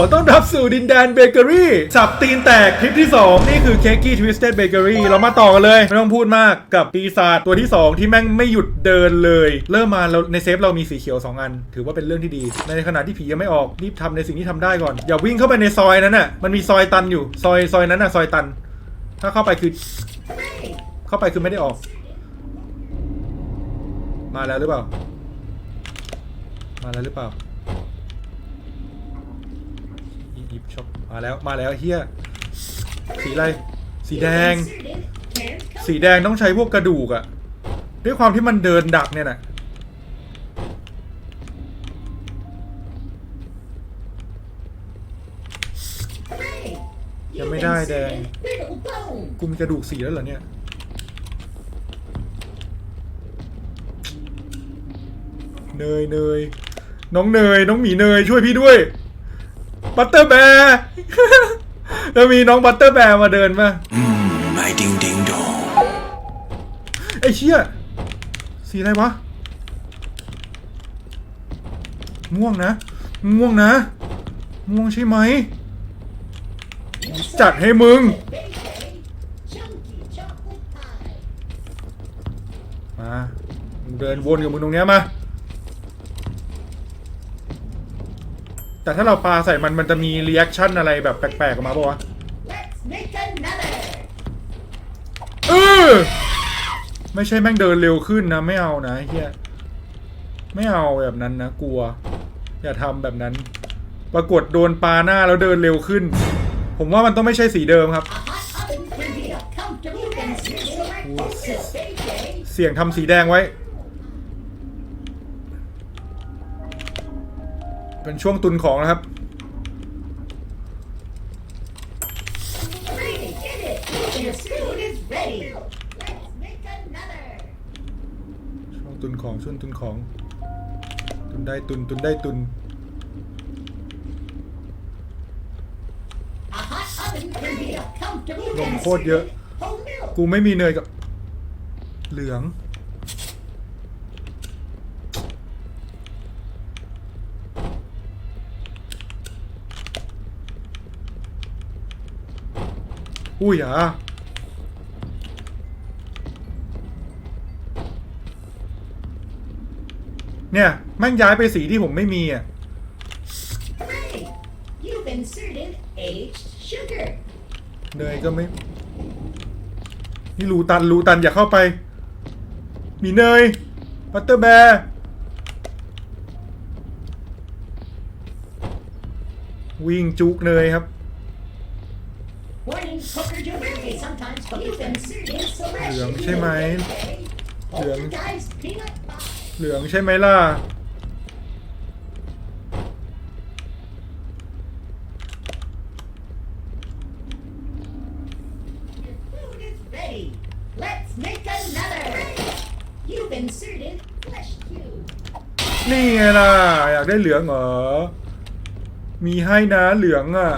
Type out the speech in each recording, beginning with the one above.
อต้อนรับสู่ดินแดนเบเกอรี่สับตีนแตกคลิปที่ 2 นี่คือเค้กกี้ทวิสเต็ดเบเกอรี่เรามาต่อกันเลย ไม่ต้องพูดมากกับปีศาจตัวที่ 2 ที่แม่งไม่หยุดเดินเลย เริ่มมาเราในเซฟเรามีสีเขียว 2 อัน ถือว่าเป็นเรื่องที่ดี ในขณะที่ผียังไม่ออกรีบทำในสิ่งที่ทำได้ก่อน อย่าวิ่งเข้าไปในซอยนั้นน่ะมันมีซอยตันอยู่ซอยซอยนั้นน่ะซอยตัน ถ้าเข้าไปคือ เข้าไปคือไม่ได้ออก มาแล้วหรือเปล่า มาแล้วหรือเปล่า อี ยิปช็อปมาแล้วมาแล้วเฮียสีอะไร สีแดง สีแดงต้องใช้พวกกระดูกอะด้วยความที่มันเดินดักเนี่ยนะยังไม่ได้แดงกูมีกระดูกสีแล้วเหรอเนี่ยเนยเนยน้องเนยน้องหมีเนยช่วยพี่ด้วย บัตเตอร์แบร์แล้วมีน้องบัตเตอร์แบร์มาเดินมา My ding ding dong. ไอ้เชี่ยสีอะไรวะ ม่วงนะ ม่วงนะ ม่วงใช่ไหม จัดให้มึง มามึงเดินวนกับมึงตรงเนี้ยมา แต่ถ้าเราปาใส่มันมันจะมีรีแอคชั่นอะไรแบบแปลกๆออกมาปะวะเออไม่ใช่แม่งเดินเร็วขึ้นนะ ไม่เอานะเฮียไม่เอาแบบนั้นนะกลัว อย่าทำแบบนั้น ปรากฏโดนปาหน้าแล้วเดินเร็วขึ้น ผมว่ามันต้องไม่ใช่สีเดิมครับ เสียงทำสีแดงไว้ เป็นช่วงตุนของนะครับ ช่วงตุนของช่วงตุนของ ตุนได้ตุนตุนได้ตุนนมโคตรเยอะ กูไม่มีเนยกับ เหลือง อุ้ยอะเนี่ยแม่งย้ายไปสีที่ผมไม่มีอะ You've inserted aged sugar. เนยก็ไม่ นี่รูตันรูตันอย่าเข้าไป มีเนยบัตเตอร์แบร์วิ่งจุกเนยครับ เหลืองใช่ไหม เหลือง เหลืองใช่ไหมล่ะ นี่ไงล่ะ อยากได้เหลืองเหรอ มีให้นะเหลืองอะ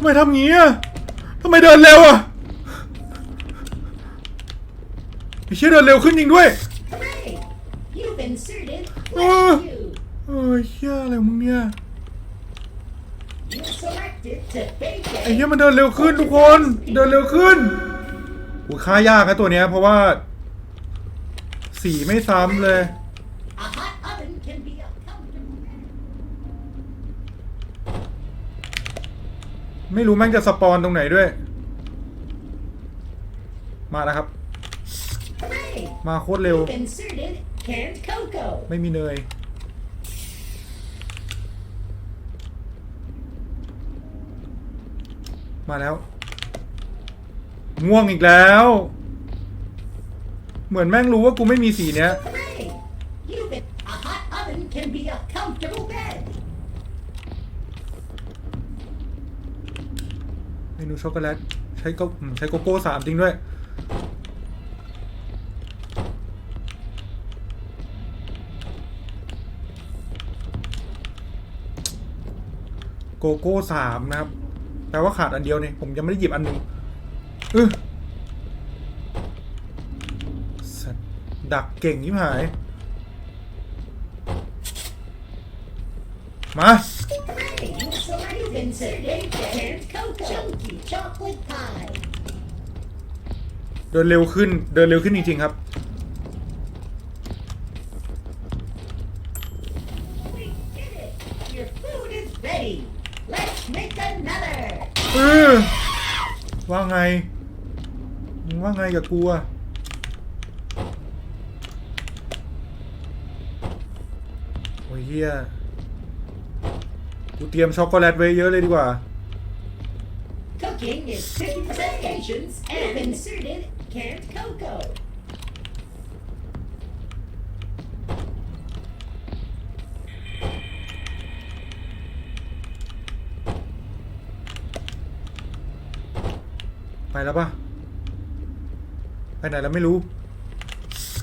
ทำไมทำงี้อะทำไมเดินเร็วอะไอ้เชี่ยเดินเร็วขึ้นจริงด้วย Hooray! You've inserted Ah. flesh cube. เอ้ยเชี่ยอะไรของมึงเนี่ย You selected to bake ไอ้เหี้ยมันเดินเร็วขึ้นทุกคน เดินเร็วขึ้นกูฆ่ายากนะตัวเนี้ยเพราะว่า สีไม่ซ้ำเลย ไม่รู้แม่งจะสปอนตรงไหนด้วย มาแล้วครับ มาโคตรเร็ว ไม่มีเนย มาแล้ว ง่วงอีกแล้ว เหมือนแม่งรู้ว่ากูไม่มีสีเนี้ย Hooray! You've been, a hot oven can be a comfortable bed. เมนูช็อกโกแลตใช้ก็ใช้โกโก้สามจริงด้วย โกโก้สามนะครับแปลว่าขาดอันเดียวเนี่ยผมยังไม่ได้หยิบอันหนึ่งเออดักเก่งยิ่หาย มา select you've inserted carrot cocoa. Chunky chocolate pie. เดินเร็วขึ้น เดินเร็วขึ้นจริงๆครับ We did it! Your food is ready. Let's make another. เออว่าไงมึงว่าไงกับกูอะโอ้ยเฮีย กูเตรียมช็อกโกแลตไว้เยอะเลยดีกว่า Cooking is 50% patience and inserted carrot cocoa. ไปแล้วปะไปไหนแล้วไม่รู้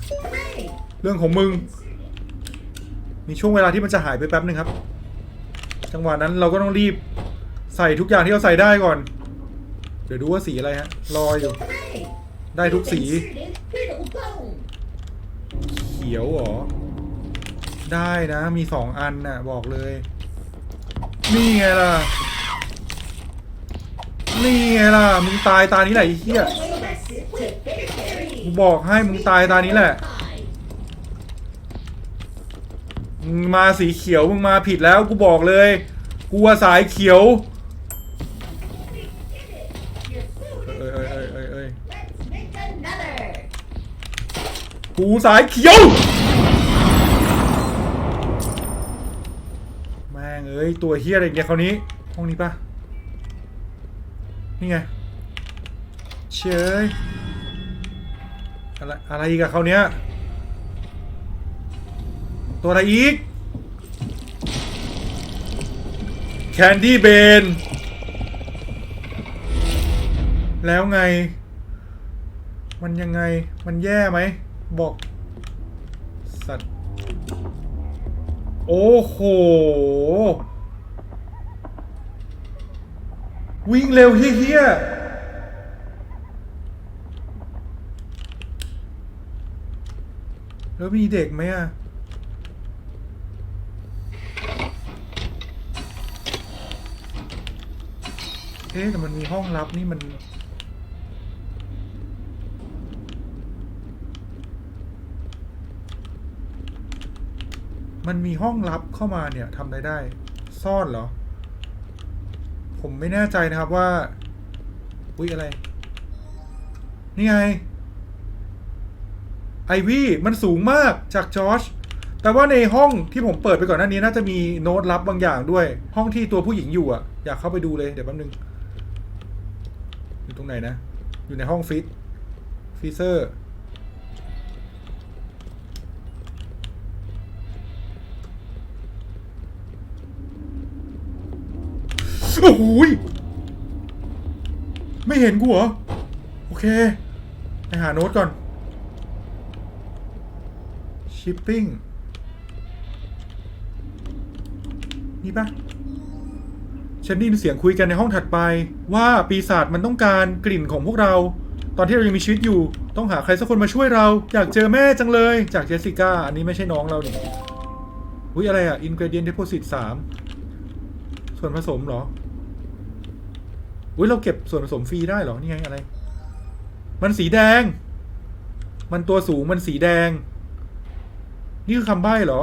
Hooray! เรื่องของมึง Inserted มีช่วงเวลาที่มันจะหายไปแป๊บหนึ่งครับ จังหวะนั้นเราก็ต้องรีบใส่ทุกอย่างที่เราใส่ได้ก่อน เดี๋ยวดูว่าสีอะไรฮะรออยู่ ได้ทุกสี เขียวเหรอ ได้นะมีสองอันน่ะ บอกเลย นี่ไงล่ะ นี่ไงล่ะ มึงตายตานี้แหละไอ้เหี้ยบอกให้มึงตายตานี้แหละ Pie. มาสีเขียวมึงมาผิดแล้วกูบอกเลย กูว่าสายเขียวเอ้ยเอ้ยเอ้ยเอ้ยเอ้ยกูสายเขียว แม่งเอ้ยตัวเฮียอะไรเนี่ยคราวนี้ ห้องนี้ปะนี่ไง เชยอะไรอะไรอีกอะคราวเนี้ย ตัวอะไรอีก แคนดี้เบน แล้วไง มันยังไง มันแย่ไหม บอก สัตว์ โอ้โห วิ่งเร็วเฮี้ยแล้วมีเด็กไหมอะ อ๊ะแต่มันมีห้องลับนี่มัน มันมีห้องลับเข้ามาเนี่ยทำอะไรได้ ซ่อนเหรอ ผมไม่แน่ใจนะครับว่า อุ้ยอะไร นี่ไง ไอวี่มันสูงมากจากจอร์จแต่ว่าในห้องที่ผมเปิดไปก่อนหน้านี้น่าจะมีโน้ตลับบางอย่างด้วย ห้องที่ตัวผู้หญิงอยู่อะ อยากเข้าไปดูเลยเดี๋ยวแป๊บนึง ตรงไหนนะ อยู่ในห้องฟิตฟีเซอร์ โอ้โหยไม่เห็นกูเหรอ โอเค ไปหาโน้ตก่อน ชิปปิ้ง นี่ปะ ฉันได้ยินเสียงคุยกันในห้องถัดไป ว่าปีศาจมันต้องการกลิ่นของพวกเรา ตอนที่เรายังมีชีวิตอยู่ ต้องหาใครสักคนมาช่วยเรา อยากเจอแม่จังเลย จากเจสสิก้า อันนี้ไม่ใช่น้องเราเนี่ยอุ้ยอะไรอะ ingredient deposit สามส่วนผสมเหรออุ้ยเราเก็บส่วนผสมฟรีได้เหรอ นี่ไงอะไร มันสีแดง มันตัวสูงมันสีแดง นี่คือคำใบ้เหรอ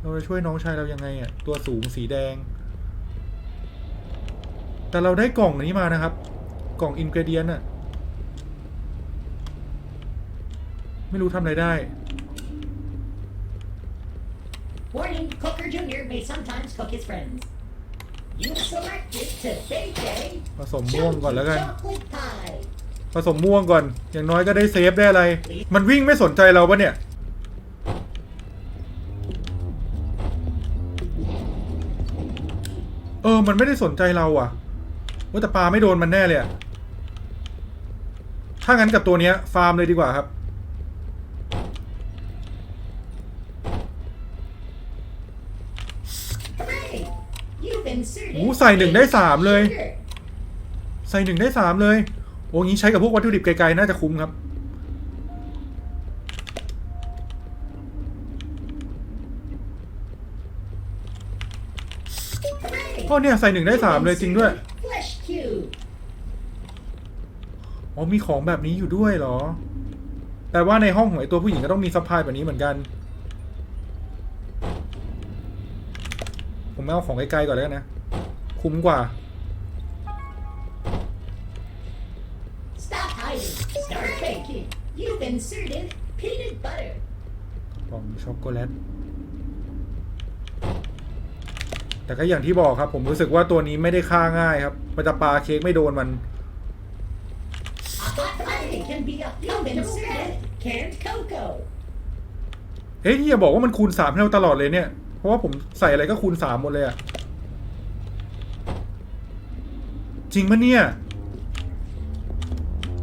เราจะช่วยน้องชายเรายังไงอะตัวสูงสีแดง แต่เราได้กล่องนี้มานะครับ กล่องอินกรเดียนอะไม่รู้ทำอะไรได้ Warning, Cooker Jr. may sometimes cook his friends. You've selected to bake a ผสมม่วงก่อนแล้วกัน chocolate pie. ผสมม่วงก่อน อย่างน้อยก็ได้เซฟได้อะไร มันวิ่งไม่สนใจเราปะเนี่ย เออ มันไม่ได้สนใจเราอะ ว่าแต่ปลาไม่โดนมันแน่เลยถ้างั้นกับตัวนี้ฟาร์มเลยดีกว่าครับ หูใส่หนึ่งได้สามเลย ใส่หนึ่งได้สามเลย โอ้งี้ใช้กับพวกวัตถุดิบไกลๆ น่าจะคุ้มครับ โอ้เนี่ย ใส่หนึ่งได้สามเลยจริงด้วย อ๋อมีของแบบนี้อยู่ด้วยเหรอแปลว่าในห้องของไอตัวผู้หญิงก็ต้องมีซัพพลายแบบนี้เหมือนกัน ผมไม่เอาของไกลๆก่อนแล้วกันนะ คุ้มกว่า Stop hiding. Start baking. You've inserted peanut butter. กล่องช็อกโกแลต แต่ก็อย่างที่บอกครับ ผมรู้สึกว่าตัวนี้ไม่ได้ฆ่าง่ายครับมันจะปาเค้กไม่โดนมัน A hot latte can be a you've inserted canned cocoa. เฮ้ยนี่อย่าบอกว่ามันคูณสามให้เราตลอดเลยเนี่ย เพราะว่าผมใส่อะไรก็คูณสามหมดเลยอะจริงปะเนี่ย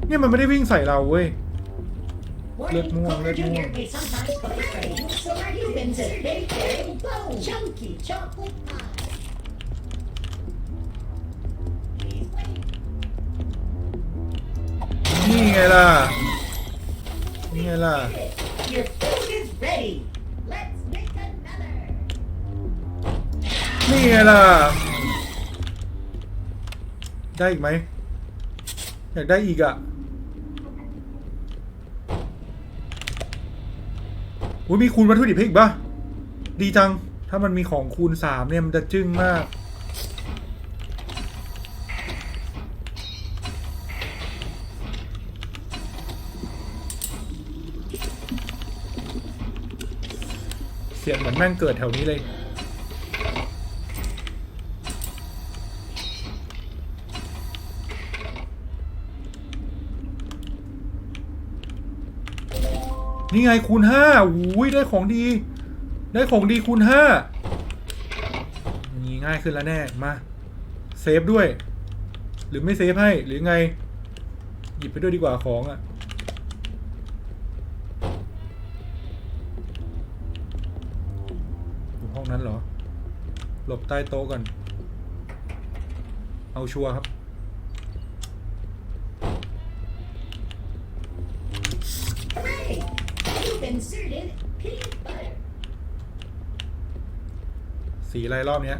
เนี่ยมันไม่ได้วิ่งใส่เราเว้ย Warning, Look more, Coker look Jr. more. may sometimes play trade, so are you นี่ไงล่ะ นี่ไงล่ะ Your food is ready. Let's make another. นี่ไงล่ะ ได้อีกไหม อยากได้อีกอะอุ้ยมีคูณวัตถุดิบให้อีกปะดีจัง ถ้ามันมีของคูณสามเนี่ยมันจะจึ้งมาก สียงเหมือนแม่งเกิดแถวนี้เลยนี่ไงคูณห้าอุ้ยได้ของดี ได้ของดีคูณห้านี่ง่ายขึ้นแล้วแน่ มา เซฟด้วย หรือไม่เซฟให้ หรือไง หยิบไปด้วยดีกว่าของอะ่ะ นั้นเหรอ หลบใต้โต๊ะก่อน เอาชัวร์ครับ สีอะไรรอบเนี้ย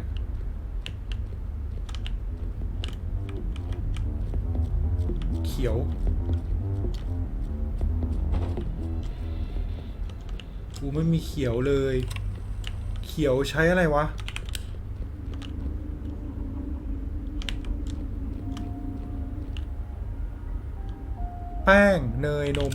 เขียวกูไม่มีเขียวเลย เขียวใช้อะไรวะ แป้ง เนย นม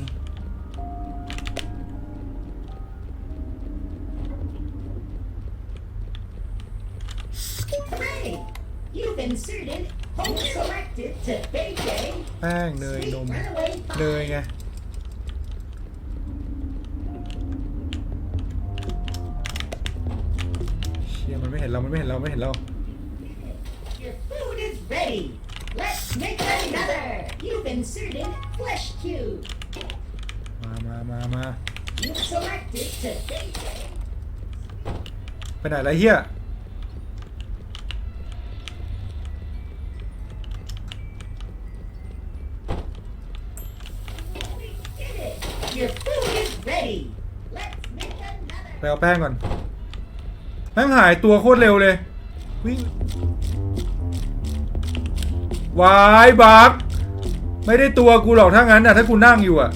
Hooray! You've inserted home selected to bake a แป้ง เนย sweet นม runaway เนย pie. ไง You've inserted flesh cube. มามามามา You've selected to bake a ไปไหนละเฮีย We did it. Your food is ready. Let's make ไป another. เอาแป้งก่อนแป้งหายตัวโคตรเร็วเลยวิ่งวายบัก ไม่ได้ตัวกูหรอกถ้างั้นน่ะถ้ากูนั่งอยู่อะ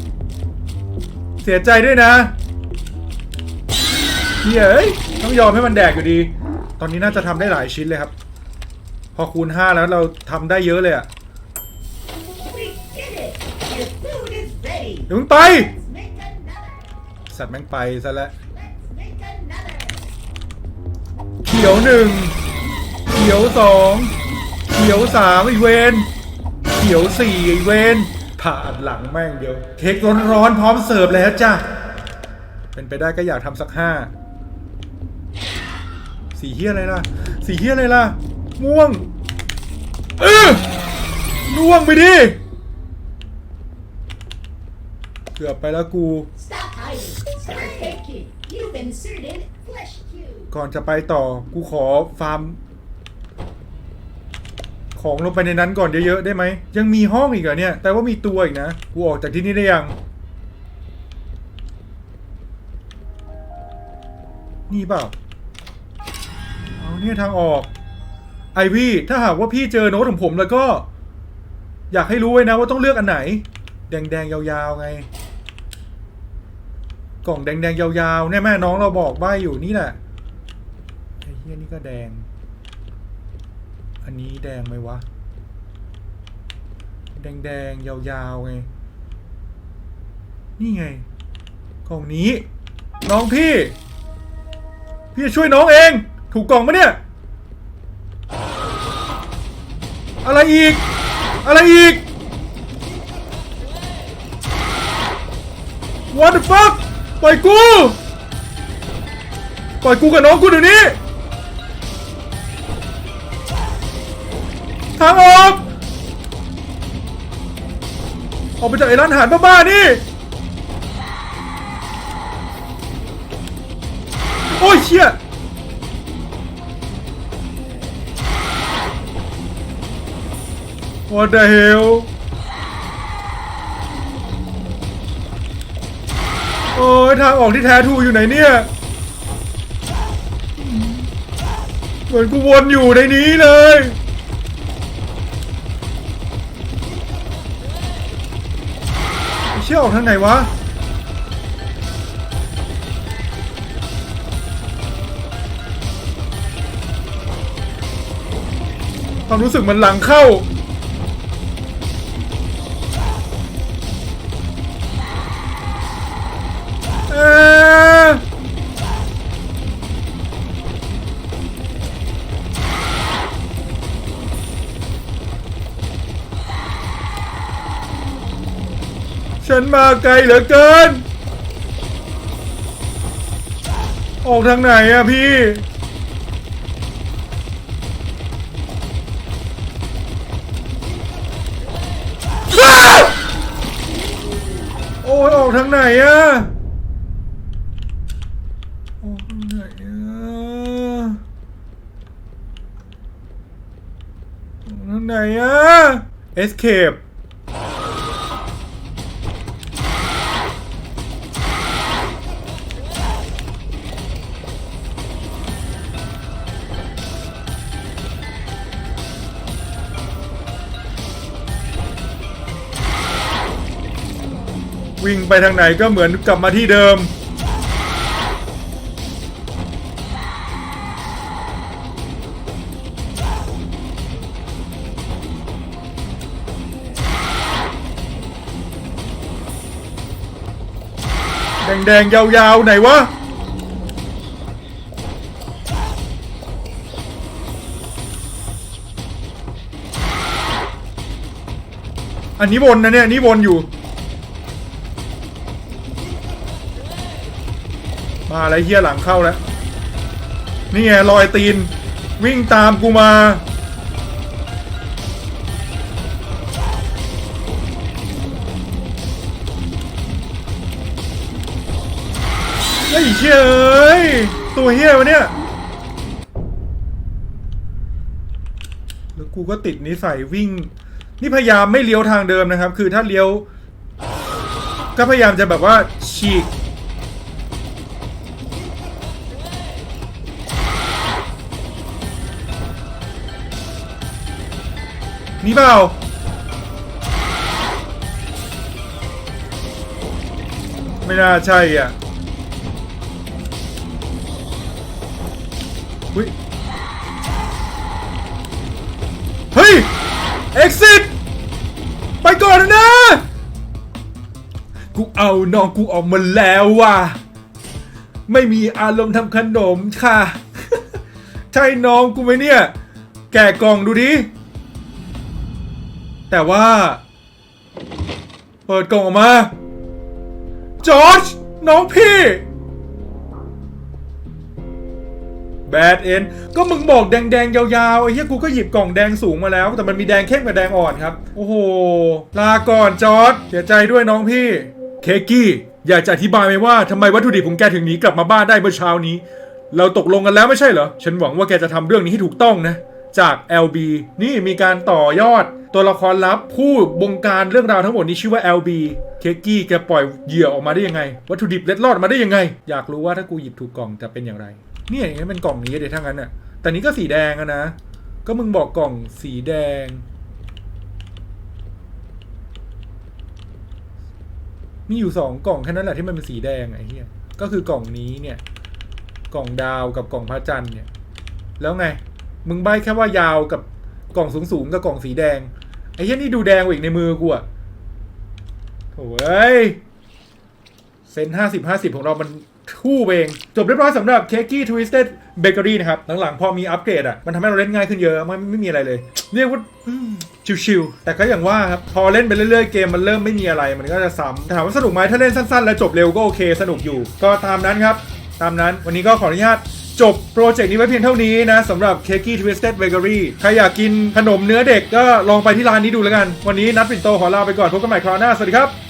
เสียใจด้วยนะเฮ้ยต้องยอมให้มันแดกอยู่ดี ตอนนี้น่าจะทำได้หลายชิ้นเลยครับ พอคูณห้าแล้วเราทำได้เยอะเลยอะเดี๋ยวมึงไป สัตว์แม่งไปซะแล้วเขียวหนึ่งเขียวสองเขียวสามไอเวน เขียวสี่ไอเวนผ่านหลังแม่งเดียว เค้กร้อนๆพร้อมเสิร์ฟแล้วจ้ะ เป็นไปได้ก็อยากทำสักห้าสีเฮียอะไรล่ะ สีเฮียอะไรล่ะ ม่วง เออม่วงไปดิ เกือบไปแล้วกู Stop hiding. Start baking. You've inserted flesh cube. ก่อนจะไปต่อกูขอฟาร์ม ของลงไปในนั้นก่อนเยอะๆได้ไหม ยังมีห้องอีกเหรอเนี่ย แต่ว่ามีตัวอีกนะ กูออกจากที่นี่ได้ยัง นี่เปล่า เอาเนี่ยทางออก ไอวี่ถ้าหากว่าพี่เจอโน้ตของผมแล้วก็ อยากให้รู้ไว้นะว่าต้องเลือกอันไหน แดงๆยาวๆไง กล่องแดงๆยาวๆเนี่ยแม่น้องเราบอกใบอยู่นี่แหละไอ้เฮียนี่ก็แดง อันนี้แดงไหมวะ แดงๆยาวๆไง นี่ไง กล่องนี้ น้องพี่ พี่จะช่วยน้องเอง ถูกกล่องปะเนี่ย อะไรอีก อะไรอีก What the fuck ปล่อยกู ปล่อยกูกับน้องกูเดี๋ยวนี้ ทางออก ออกไปจากไอ้ร้านอาหารบ้าๆนี่ โอ้ยเชี่ย What the hell โอ้ยทางออกที่แท้ทูอยู่ไหนเนี่ย เหมือนกูวนอยู่ในนี้เลย ชี่ยออกทางไหนวะความรู้สึกมันหลังเข้า ฉันมาไกลเหลือเกิน ออกทางไหนอะพี่อ้าโอ้ยออกทางไหนอะออกทางไหนอะออกทางไหนอะ escape วิ่งไปทางไหนก็เหมือนกลับมาที่เดิม แดงๆ ยาวๆ ไหนวะอันนี้วนนะเนี่ยนนี้วนอยู่ มาอะไรเฮียหลังเข้าแล้ว นี่ไงรอยตีน วิ่งตามกูมา ไอ้เชี่ยเอ้ยตัวเฮียวะเนี่ย แล้วกูก็ติดนิสัยวิ่ง นี่พยายามไม่เลี้ยวทางเดิมนะครับ คือถ้าเลี้ยว ก็พยายามจะแบบว่าฉีก นี่เปล่าไม่น่าใช่อะอุ๊ยเฮ้ย exit ไปก่อนนะ กูเอาน้องกูออกมาแล้วว่ะ ไม่มีอารมณ์ทำขนมค่ะ ใช่น้องกูไหมเนี่ย แกะกล่องดูดิ แต่ว่า เปิดกล่องออกมาจอร์จน้องพี่แบดเอ็นก็มึงบอกแดงๆ ยาวๆไอ้เหี้ยกูก็หยิบกล่องแดงสูงมาแล้ว แต่มันมีแดงเข้มกับแดงอ่อนครับ โอ้โห ลาก่อนจอร์จเสียใจด้วยน้องพี่ เคกกี้ อยากจะอธิบายไหมว่าทำไมวัตถุดิบของแกถึงหนีกลับมาบ้านได้เมื่อเช้านี้ เราตกลงกันแล้วไม่ใช่เหรอ ฉันหวังว่าแกจะทำเรื่องนี้ให้ถูกต้องนะ จาก LB นี่มีการต่อยอดตัวละครลับผู้บงการเรื่องราวทั้งหมดนี้ชื่อว่า LB เคกกี้แกปล่อยเหยื่อออกมาได้ยังไง วัตถุดิบเล็ดลอดมาได้ยังไง อยากรู้ว่าถ้ากูหยิบถูกกล่องจะเป็นอย่างไร เนี่ยอย่างนี้เป็นกล่องนี้เดี๋ยวทั้งนั้นน่ะแต่นี้ก็สีแดงอะนะ ก็มึงบอกกล่องสีแดง มีอยู่สองกล่องแค่นั้นแหละที่มันเป็นสีแดงไอ้เหี้ยก็คือกล่องนี้เนี่ย กล่องดาวกับกล่องพระจันทร์เนี่ย แล้วไง มึงใบแค่ว่ายาวกับกล่องสูงๆกับกล่องสีแดง ไอ้เหี้ยนี่ดูแดงกว่าอีกในมือกูอะโถ่เอ้ยเซนห้าสิบห้าสิบของเรามันทู่เอง จบเรียบร้อยสำหรับเค้กี้ทวิสเต็ดเบเกอรี่นะครับ หลังๆ พอมีอัปเกรดอะ มันทำให้เราเล่นง่ายขึ้นเยอะไมันไม่มีอะไรเลย เรียกว่าชิวๆแต่ก็อย่างว่าครับ พอเล่นไปเรื่อยๆ เกมมันเริ่มไม่มีอะไร มันก็จะซ้ำถามว่าสนุกไหมถ้าเล่นสั้นๆ แล้วจบเร็วก็โอเค สนุกอยู่ ก็ตามนั้นครับ ตามนั้นวันนี้ก็ขออนุญาต จบโปรเจกต์นี้ไว้เพียงเท่านี้นะสำหรับ c a k e Twisted Bakery ใครอยากกินขนมเนื้อเด็กก็ลองไปที่ร้านนี้ดูแล้วกัน วันนี้นัดปิ่นโตขอลาไปก่อนพบกันใหม่คราวหน้า สวัสดีครับ